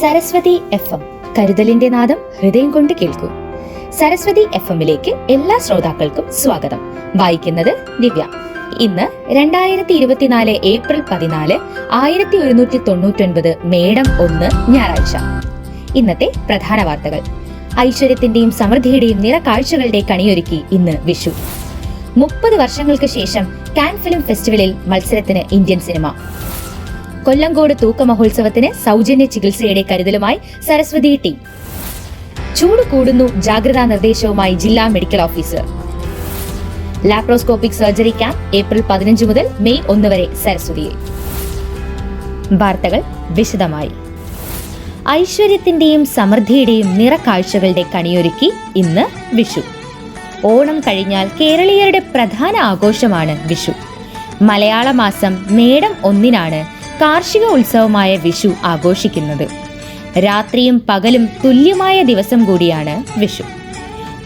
Saraswati F M. കരുതലിന്റെ നാദം ഹൃദയം കൊണ്ട് കേൾക്കൂ. സരസ്വതി എഫ് എമ്മിലേക്ക് എല്ലാ ശ്രോതാക്കൾക്കും സ്വാഗതം. വായിക്കുന്നത് ദിവ്യ. ഇന്ന് രണ്ടായിരത്തി ഇരുപത്തിനാല് ഏപ്രിൽ പതിനാല് ആയിരത്തി ഒരുന്നൂറ്റി തൊണ്ണൂറ്റൊൻപത് മേടം ഒന്ന് ഞായറാഴ്ച. ഇന്നത്തെ പ്രധാന വാർത്തകൾ. ഐശ്വര്യത്തിന്റെയും സമൃദ്ധിയുടെയും നിറക്കാഴ്ചകളുടെ കണിയൊരുക്കി ഇന്ന് വിഷു. മുപ്പത് വർഷങ്ങൾക്ക് ശേഷം കാൻ ഫിലിം ഫെസ്റ്റിവലിൽ മത്സരത്തിന് ഇന്ത്യൻ സിനിമ. കൊല്ലങ്കോട് തൂക്ക മഹോത്സവത്തിന് സൗജന്യ ചികിത്സയുടെ കരുതലുമായി സരസ്വതി ടീം. ചൂട് കൂടുന്നു ജാഗ്രതാ നിർദ്ദേശവുമായി ജില്ലാ medical officer. Laparoscopic surgery camp April പതിനഞ്ച് മുതൽ മെയ് ഒന്ന് വരെ സരസ്വതിയിൽ. വാർത്തകൾ വിശദമായി. ഐശ്വര്യത്തിന്റെയും സമൃദ്ധിയുടെയും നിറക്കാഴ്ചകളുടെ കണിയൊരുക്കി ഇന്ന് വിഷു. ഓണം കഴിഞ്ഞാൽ കേരളീയരുടെ പ്രധാന ആഘോഷമാണ് വിഷു. മലയാള മാസം മേടം ഒന്നിനാണ് കാർഷിക ഉത്സവമായ വിഷു ആഘോഷിക്കുന്നത്. രാത്രിയും പകലും തുല്യമായ ദിവസം കൂടിയാണ് വിഷു.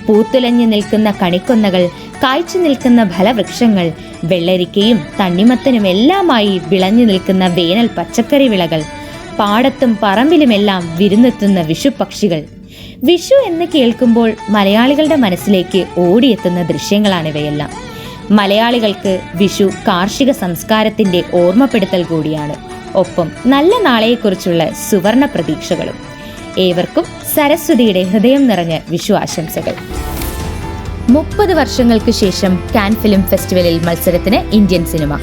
പൂത്തുലഞ്ഞു നിൽക്കുന്ന കണിക്കൊന്നകൾ കായ്ച്ചു നിൽക്കുന്ന ഫലവൃക്ഷങ്ങൾ വെള്ളരിക്കയും തണ്ണിമത്തനും തണ്ണിമത്തനുമെല്ലാമായി വിളഞ്ഞു നിൽക്കുന്ന വേനൽ പച്ചക്കറി വിളകൾ പാടത്തും പറമ്പിലുമെല്ലാം വിരുന്നെത്തുന്ന വിഷുപക്ഷികൾ വിഷു എന്ന് കേൾക്കുമ്പോൾ മലയാളികളുടെ മനസ്സിലേക്ക് ഓടിയെത്തുന്ന ദൃശ്യങ്ങളാണിവയെല്ലാം. മലയാളികൾക്ക് വിഷു കാർഷിക സംസ്കാരത്തിന്റെ ഓർമ്മപ്പെടുത്തൽ കൂടിയാണ്. ഒപ്പം നല്ല നാളെയെക്കുറിച്ചുള്ള സുവർണ പ്രതീക്ഷകളും. ഏവർക്കും സരസ്വതിയുടെ ഹൃദയം നിറഞ്ഞ വിഷുവാശംസകൾ. മുപ്പത് വർഷങ്ങൾക്ക് ശേഷം കാൻ ഫിലിം ഫെസ്റ്റിവലിൽ മത്സരത്തിന് ഇന്ത്യൻ സിനിമ.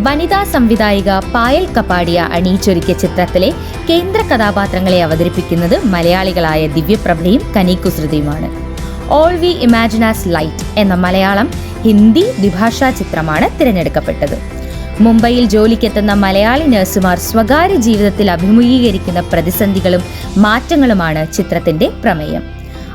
വനിതാ സംവിധായിക പായൽ കപ്പാടിയ അണിയിച്ചൊരുക്കിയ ചിത്രത്തിലെ കേന്ദ്ര കഥാപാത്രങ്ങളെ അവതരിപ്പിക്കുന്നത് മലയാളികളായ ദിവ്യപ്രഭയും കനീകുസൃതിയുമാണ് All We Imagine as Light എന്ന മലയാളം ഹിന്ദി ദ്വിഭാഷാ ചിത്രമാണ് തിരഞ്ഞെടുക്കപ്പെട്ടത്. മുംബൈയിൽ ജോലിക്കെത്തുന്ന മലയാളി നഴ്സുമാർ സ്വകാര്യ ജീവിതത്തിൽ അഭിമുഖീകരിക്കുന്ന പ്രതിസന്ധികളും മാറ്റങ്ങളുമാണ് ചിത്രത്തിന്റെ പ്രമേയം.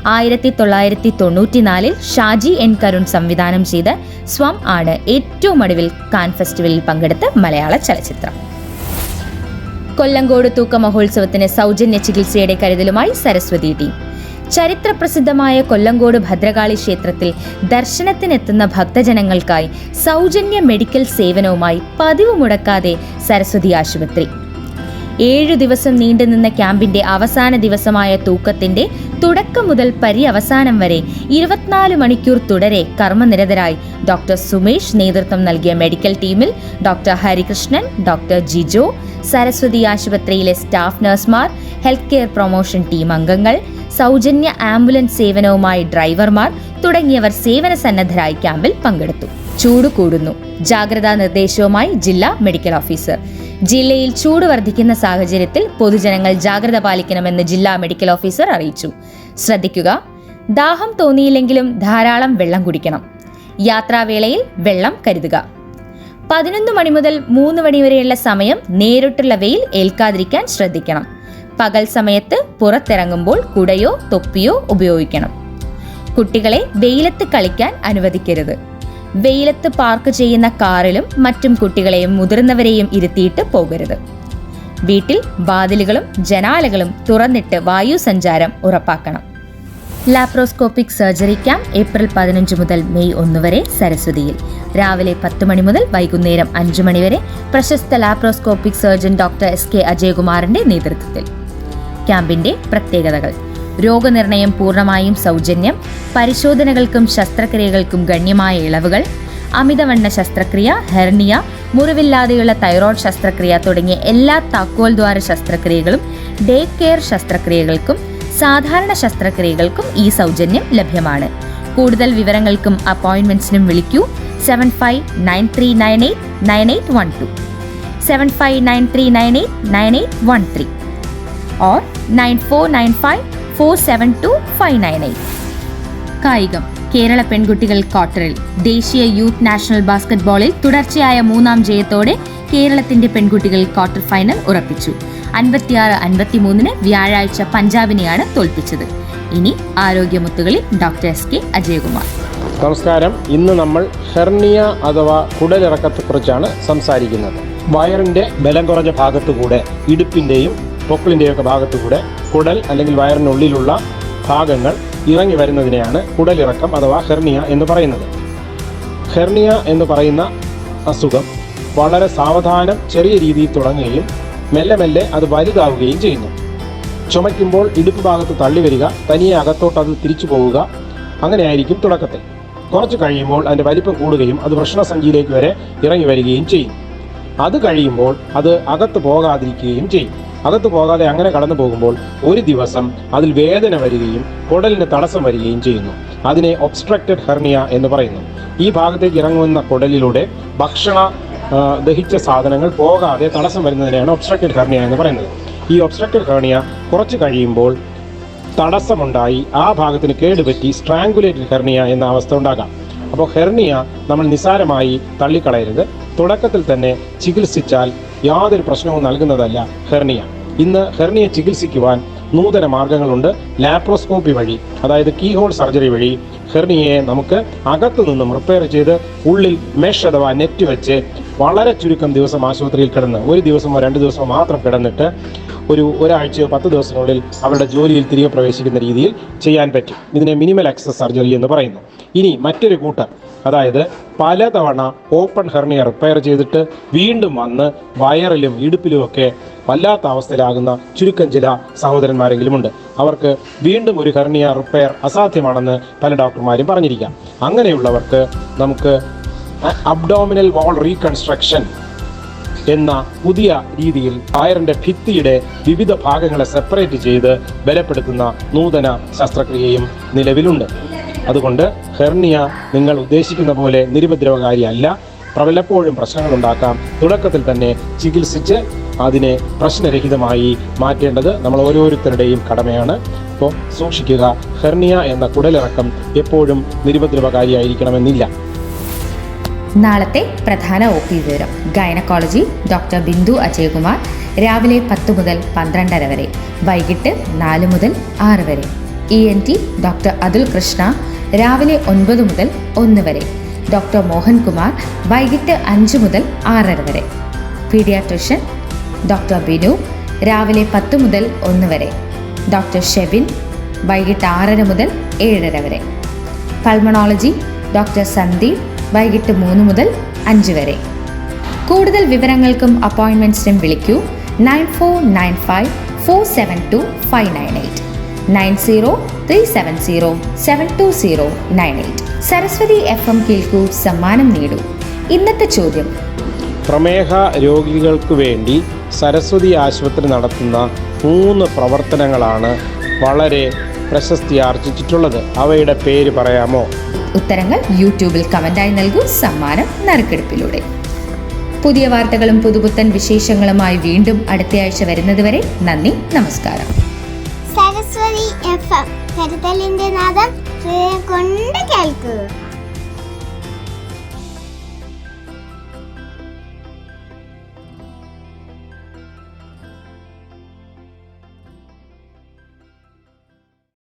ആയിരത്തി തൊള്ളായിരത്തി തൊണ്ണൂറ്റിനാലിൽ ഷാജി എൻ കരുൺ സംവിധാനം ചെയ്ത സ്വം ആണ് ഏറ്റവും ഒടുവിൽ കാൻ ഫെസ്റ്റിവലിൽ പങ്കെടുത്ത മലയാള ചലച്ചിത്രം. കൊല്ലങ്കോട് തൂക്ക മഹോത്സവത്തിന് സൗജന്യ ചികിത്സയുടെ കരുതലുമായി സരസ്വതി ടീം. ചരിത്രപ്രസിദ്ധമായ കൊല്ലങ്കോട് ഭദ്രകാളി ക്ഷേത്രത്തിൽ ദർശനത്തിനെത്തുന്ന ഭക്തജനങ്ങൾക്കായി സൗജന്യ മെഡിക്കൽ സേവനവുമായി പതിവ് മുടക്കാതെ സരസ്വതി ആശുപത്രി. ഏഴു ദിവസം നീണ്ടുനിന്ന ക്യാമ്പിന്റെ അവസാന ദിവസമായ തൂക്കത്തിന്റെ തുടക്കം മുതൽ പര്യവസാനം വരെ ഇരുപത്തിനാല് മണിക്കൂർ തുടരെ കർമ്മനിരതരായി ഡോക്ടർ സുമേഷ് നേതൃത്വം നൽകിയ മെഡിക്കൽ ടീമിൽ ഡോക്ടർ ഹരികൃഷ്ണൻ ഡോക്ടർ ജിജോ സരസ്വതി ആശുപത്രിയിലെ സ്റ്റാഫ് നഴ്സുമാർ ഹെൽത്ത് കെയർ പ്രൊമോഷൻ ടീം അംഗങ്ങൾ സൗജന്യ ആംബുലൻസ് സേവനവുമായി ഡ്രൈവർമാർ തുടങ്ങിയവർ സേവന സന്നദ്ധരായി ക്യാമ്പിൽ പങ്കെടുത്തു. ചൂട് കൂടുന്നു. ജാഗ്രതാ നിർദ്ദേശവുമായി ജില്ലാ മെഡിക്കൽ ഓഫീസർ. ജില്ലയിൽ ചൂട് വർദ്ധിക്കുന്ന സാഹചര്യത്തിൽ പൊതുജനങ്ങൾ ജാഗ്രത പാലിക്കണമെന്ന് ജില്ലാ മെഡിക്കൽ ഓഫീസർ അറിയിച്ചു. ശ്രദ്ധിക്കുക. ദാഹം തോന്നിയില്ലെങ്കിലും ധാരാളം വെള്ളം കുടിക്കണം. യാത്രാവേളയിൽ വെള്ളം കരുതുക. പതിനൊന്ന് മണി മുതൽ മൂന്ന് മണി വരെയുള്ള സമയം നേരിട്ടുള്ള വെയിൽ ഏൽക്കാതിരിക്കാൻ ശ്രദ്ധിക്കണം. പകൽ സമയത്ത് പുറത്തിറങ്ങുമ്പോൾ കുടയോ തൊപ്പിയോ ഉപയോഗിക്കണം. കുട്ടികളെ വെയിലത്ത് കളിക്കാൻ അനുവദിക്കരുത്. വെയിലത്ത് പാർക്ക് ചെയ്യുന്ന കാറിലും മറ്റും കുട്ടികളെയും മുതിർന്നവരെയും ഇരുത്തിയിട്ട് പോകരുത്. വീട്ടിൽ വാതിലുകളും ജനാലകളും തുറന്നിട്ട് വായു സഞ്ചാരം ഉറപ്പാക്കണം. ലാപ്രോസ്കോപ്പിക് സർജറി ക്യാമ്പ് ഏപ്രിൽ പതിനഞ്ച് മുതൽ മെയ് ഒന്ന് വരെ സരസ്വതിയിൽ. രാവിലെ പത്ത് മണി മുതൽ വൈകുന്നേരം അഞ്ചു മണി വരെ പ്രശസ്ത laparoscopic surgeon doctor S K അജയകുമാറിന്റെ നേതൃത്വത്തിൽ. ക്യാമ്പിന്റെ പ്രത്യേകതകൾ. രോഗനിർണയം പൂർണമായും സൗജന്യം പരിശോധനകൾക്കും ശസ്ത്രക്രിയകൾക്കും ഗണ്യമായ ഇളവുകൾ അമിതവണ്ണ ശസ്ത്രക്രിയ ഹെർണിയ മുറിവില്ലാതെയുള്ള തൈറോയ്ഡ് ശസ്ത്രക്രിയ തുടങ്ങിയ എല്ലാ താക്കോൽ ദ്വാര ശസ്ത്രക്രിയകളും ഡേ കെയർ ശസ്ത്രക്രിയകൾക്കും സാധാരണ ശസ്ത്രക്രിയകൾക്കും ഈ സൗജന്യം ലഭ്യമാണ്. കൂടുതൽ വിവരങ്ങൾക്കും അപ്പോയിന്റ്മെന്റ്സിനും വിളിക്കൂ. Seven five nine three nine eight nine eight one two seven five nine three nine eight nine eight one three or nine four nine five four seven two five nine eight കായികം കേരള പെൺകുട്ടികൾ ക്വാർട്ടറിൽ ദേശീയ youth national ബാസ്കറ്റ്ബോളിൽ തുടർച്ചയായ മൂന്നാം ജയത്തോടെ കേരളത്തിന്റെ പെൺകുട്ടികൾ quarter final ഉറപ്പിച്ചു. അൻപത്തിയാറ് അൻപത്തിമൂന്നിന് വ്യാഴാഴ്ച പഞ്ചാബിനെയാണ് തോൽപ്പിച്ചത്. ഇനി ആരോഗ്യമുത്തുകളിൽ ഡോക്ടർ എസ് കെ അജയകുമാർ. നമസ്കാരം. ഇന്ന് നമ്മൾ ഹെർണിയ അഥവാ കുടലിറക്കത്തെക്കുറിച്ചാണ് സംസാരിക്കുന്നത്. വയറിന്റെ ബലം കുറഞ്ഞ ഭാഗത്തുകൂടെ ഇടുപ്പിന്റെയും പൊക്കിളിന്റെയും ഭാഗത്തു ഭാഗത്തുകൂടെ കുടൽ അല്ലെങ്കിൽ വയറിനുള്ളിലുള്ള ഭാഗങ്ങൾ ഇറങ്ങി വരുന്നതിനെയാണ് കുടലിറക്കം അഥവാ ഹെർണിയ എന്ന് പറയുന്നത്. ഹെർണിയ എന്ന് പറയുന്ന അസുഖം വളരെ സാവധാനം ചെറിയ രീതിയിൽ തുടങ്ങുകയും മെല്ലെ മെല്ലെ അത് വലുതാവുകയും ചെയ്യുന്നു. ചുമയ്ക്കുമ്പോൾ ഇടുപ്പ് ഭാഗത്ത് തള്ളി വരിക തനിയെ അകത്തോട്ട് അത് തിരിച്ചു പോവുക അങ്ങനെയായിരിക്കും തുടക്കത്തിൽ. കുറച്ച് കഴിയുമ്പോൾ അതിന്റെ വലിപ്പം കൂടുകയും അത് ഭക്ഷണസഞ്ചിയിലേക്ക് വരെ ഇറങ്ങി വരികയും ചെയ്യും. അത് കഴിയുമ്പോൾ അത് അകത്ത് പോകാതിരിക്കുകയും ചെയ്യും. അകത്ത് പോകാതെ അങ്ങനെ കടന്നു പോകുമ്പോൾ ഒരു ദിവസം അതിൽ വേദന വരികയും കുടലിന് തടസ്സം വരികയും ചെയ്യുന്നു. അതിനെ ഒബ്സ്ട്രക്റ്റഡ് ഹെർണിയ എന്ന് പറയുന്നു. ഈ ഭാഗത്തേക്ക് ഇറങ്ങുന്ന കുടലിലൂടെ ഭക്ഷണ ദഹിച്ച സാധനങ്ങൾ പോകാതെ തടസ്സം വരുന്നതിനെയാണ് ഒബ്സ്ട്രക്റ്റഡ് ഹെർണിയ എന്ന് പറയുന്നത്. ഈ ഒബ്സ്ട്രക്റ്റഡ് ഹെർണിയ കുറച്ച് കഴിയുമ്പോൾ തടസ്സമുണ്ടായി ആ ഭാഗത്തിന് കേടുപറ്റി സ്ട്രാങ്കുലേറ്റഡ് ഹെർണിയ എന്ന അവസ്ഥ ഉണ്ടാകാം. അപ്പോൾ ഹെർണിയ നമ്മൾ നിസാരമായി തള്ളിക്കളയരുത്. തുടക്കത്തിൽ തന്നെ ചികിത്സിച്ചാൽ യാതൊരു പ്രശ്നവും നൽകുന്നതല്ല ഹെർണിയ. ഇന്ന് ഹെർണിയ ചികിത്സിക്കുവാൻ നൂതന മാർഗങ്ങളുണ്ട്. ലാപ്രോസ്കോപ്പി വഴി അതായത് കീഹോൾ സർജറി വഴി ഹെർണിയയെ നമുക്ക് അകത്തു നിന്നും റിപ്പയർ ചെയ്ത് ഉള്ളിൽ മെഷ് അഥവാ നെറ്റ് വെച്ച് വളരെ ചുരുക്കം ദിവസം ആശുപത്രിയിൽ കിടന്ന് ഒരു ദിവസമോ രണ്ട് ദിവസമോ മാത്രം കിടന്നിട്ട് ഒരു ഒരാഴ്ചയോ പത്ത് ദിവസത്തിനുള്ളിൽ അവരുടെ ജോലിയിൽ തിരികെ പ്രവേശിക്കുന്ന രീതിയിൽ ചെയ്യാൻ പറ്റും. ഇതിനെ മിനിമൽ ആക്സസ് സർജറി എന്ന് പറയുന്നു. ഇനി മറ്റൊരു കൂട്ടർ അതായത് പലതവണ ഓപ്പൺ ഹെർണിയ റിപ്പയർ ചെയ്തിട്ട് വീണ്ടും വന്ന് വയറിലും ഇടുപ്പിലുമൊക്കെ വല്ലാത്ത അവസ്ഥയിലാകുന്ന ചുരുക്കം ചില സഹോദരന്മാരെങ്കിലുമുണ്ട്. അവർക്ക് വീണ്ടും ഒരു ഹെർണിയ റിപ്പയർ അസാധ്യമാണെന്ന് പല ഡോക്ടർമാരും പറഞ്ഞിരിക്കാം. അങ്ങനെയുള്ളവർക്ക് നമുക്ക് അബ്ഡോമിനൽ വാൾ റീകൺസ്ട്രക്ഷൻ എന്ന പുതിയ രീതിയിൽ ടയറിന്റെ ഭിത്തിയുടെ വിവിധ ഭാഗങ്ങളെ സെപ്പറേറ്റ് ചെയ്ത് ബലപ്പെടുത്തുന്ന നൂതന ശസ്ത്രക്രിയയും നിലവിലുണ്ട്. അതുകൊണ്ട് ഹെർണിയ നിങ്ങൾ ഉദ്ദേശിക്കുന്ന പോലെ നിരുപദ്രവകാരിയല്ല. പലപ്പോഴും പ്രശ്നങ്ങൾ ഉണ്ടാക്കാം. തുടക്കത്തിൽ തന്നെ ചികിത്സിച്ച് അതിനെ പ്രശ്നരഹിതമായി മാറ്റേണ്ടത് നമ്മൾ ഓരോരുത്തരുടെയും കടമയാണ്. അപ്പോൾ സൂക്ഷിക്കുക ഹെർണിയ എന്ന കുടലിറക്കം എപ്പോഴും നിരുപദ്രവകാരിയായിരിക്കണമെന്നില്ല. നാളത്തെ പ്രധാന ഒ പി വിവരം. Gynaecology doctor Bindu Ajayakumar. രാവിലെ പത്ത് മുതൽ പന്ത്രണ്ടര വരെ. വൈകിട്ട് നാല് മുതൽ ആറ് വരെ. E N T doctor Atul Krishna. രാവിലെ ഒൻപത് മുതൽ ഒന്ന് വരെ. ഡോക്ടർ മോഹൻകുമാർ വൈകിട്ട് അഞ്ച് മുതൽ ആറര വരെ. പീഡിയാട്രിഷ്യൻ ഡോക്ടർ ബിനു രാവിലെ പത്ത് മുതൽ ഒന്ന് വരെ. ഡോക്ടർ ഷെബിൻ വൈകിട്ട് ആറര മുതൽ ഏഴര വരെ. പൾമണോളജി ഡോക്ടർ സന്ദീപ് വൈകിട്ട് മൂന്ന് മുതൽ അഞ്ച് വരെ. കൂടുതൽ വിവരങ്ങൾക്കും അപ്പോയിൻമെന്റ്സിനും വിളിക്കൂ. Nine four nine five four seven two five nine eight. Nine zero three seven zero seven two zero nine eight. Saraswati F M കേൾക്കൂ സമ്മാനം നേടൂ. ഇന്നത്തെ ചോദ്യം. പ്രമേഹ രോഗികൾക്ക് വേണ്ടി സരസ്വതി ആശുപത്രി നടത്തുന്ന മൂന്ന് പ്രവർത്തനങ്ങളാണ് വളരെ പ്രശസ്തി ആർജിച്ചിട്ടുള്ളത്. അവയുടെ പേര് പറയാമോ? ഉത്തരങ്ങൾ യൂട്യൂബിൽ കമന്റായി നൽകൂ സമ്മാനം നറുക്കെടുപ്പിലൂടെ. പുതിയ വാർത്തകളും പുതുപുത്തൻ വിശേഷങ്ങളുമായി വീണ്ടും അടുത്തയാഴ്ച വരുന്നതുവരെ നന്ദി നമസ്കാരം. സരസ്വതി എഫ് എം കരുതലിന്റെ നാദം കൊണ്ട് കേൾക്കൂ